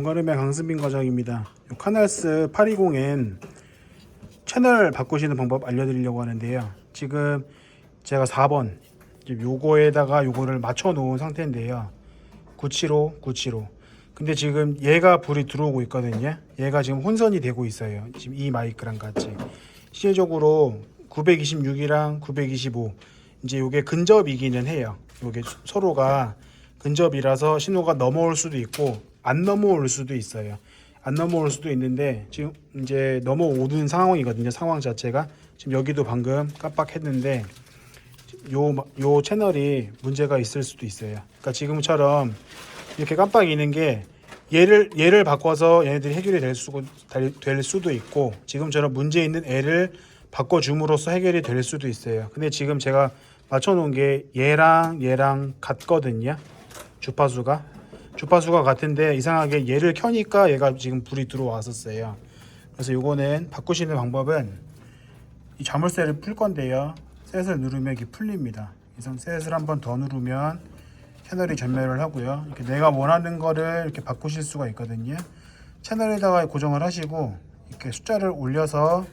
공가름의 강승빈 과장입니다. 요 카날스 820N 채널 바꾸시는 방법 알려드리려고 하는데요. 지금 제가 4번 지금 요거에다가 요거를 맞춰 놓은 상태인데요. 975, 975. 근데 지금 얘가 불이 들어오고 있거든요. 얘가 지금 혼선이 되고 있어요. 지금 이 마이크랑 같이. 실질적으로 926이랑 925 이제 요게 근접이기는 해요. 요게 수- 서로가 근접이라서 신호가 넘어올 수도 있고 안 넘어올 수도 있어요. 안 넘어올 수도 있는데 지금 이제 넘어오는 상황이거든요. 상황 자체가 지금 여기도 방금 깜빡했는데 요, 마- 요 채널이 문제가 있을 수도 있어요. 그러니까 지금처럼 이렇게 깜빡이는 게 얘를 얘를 바꿔서 얘네들이 해결이 될, 수, 될 수도 있고 지금처럼 문제 있는 애를 바꿔 줌으로써 해결이 될 수도 있어요. 근데 지금 제가 맞춰 놓은 게 얘랑 얘랑 같거든요. 주파수가 주파수가 같은데 이상하게 얘를 켜니까 얘가 지금 불이 들어왔었어요. 그래서 요거는 바꾸시는 방법은 이 자물쇠를 풀 건데요. 셋을 누르면 이게 풀립니다. 이상 셋을 한 번 더 누르면 채널이 전멸을 하고요. 이렇게 내가 원하는 거를 이렇게 바꾸실 수가 있거든요. 채널에다가 고정을 하시고 이렇게 숫자를 올려서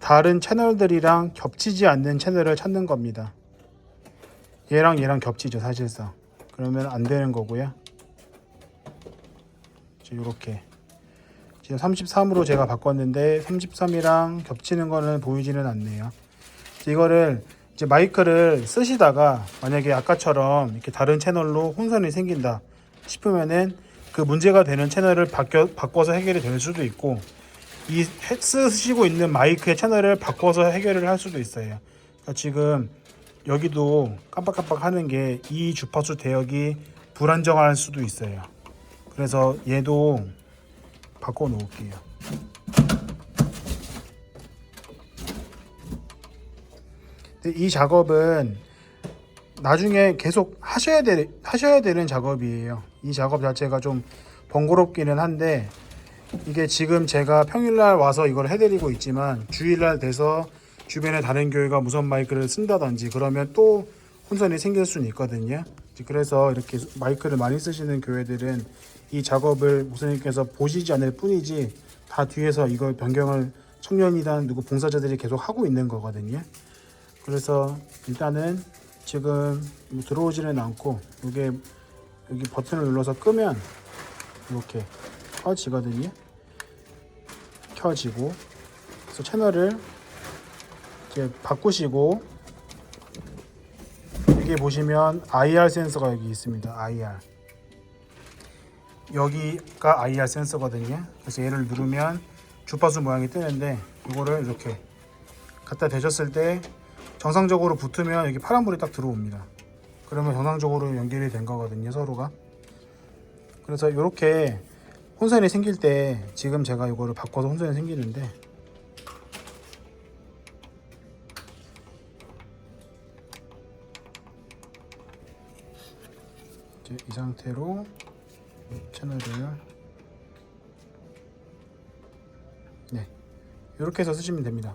다른 채널들이랑 겹치지 않는 채널을 찾는 겁니다. 얘랑 얘랑 겹치죠 사실상. 그러면 안 되는 거고요. 이렇게 지금 33으로 제가 바꿨는데 33이랑 겹치는 거는 보이지는 않네요. 이거를 이제 마이크를 쓰시다가 만약에 아까처럼 이렇게 다른 채널로 혼선이 생긴다 싶으면은 그 문제가 되는 채널을 바뀌어, 바꿔서 해결이 될 수도 있고 이 해- 쓰시고 있는 마이크의 채널을 바꿔서 해결을 할 수도 있어요. 그러니까 지금 여기도 깜빡깜빡 하는 게 이 주파수 대역이 불안정할 수도 있어요. 그래서 얘도 바꿔 놓을게요. 이 작업은 나중에 계속 하셔야 되 하셔야 되는 작업이에요. 이 작업 자체가 좀 번거롭기는 한데 이게 지금 제가 평일날 와서 이걸 해드리고 있지만 주일날 돼서 주변에 다른 교회가 무선 마이크를 쓴다든지 그러면 또 혼선이 생길 수는 있거든요. 그래서 이렇게 마이크를 많이 쓰시는 교회들은 이 작업을 목사님께서 보시지 않을 뿐이지 다 뒤에서 이걸 변경을 청년이단 누구 봉사자들이 계속 하고 있는 거거든요. 그래서 일단은 지금 뭐 들어오지는 않고 이게 여기 버튼을 눌러서 끄면 이렇게 켜지거든요. 켜지고 그래서 채널을 이제 바꾸시고 여기 보시면 IR 센서가 여기 있습니다. IR 여기가 IR 센서거든요. 그래서 얘를 누르면 주파수 모양이 뜨는데 이거를 이렇게 갖다 대셨을 때 정상적으로 붙으면 여기 파란불이 딱 들어옵니다. 그러면 정상적으로 연결이 된 거거든요, 서로가. 그래서 이렇게 혼선이 생길 때 지금 제가 이거를 바꿔서 혼선이 생기는데 이제 이 상태로 채널을 네 이렇게 해서 쓰시면 됩니다.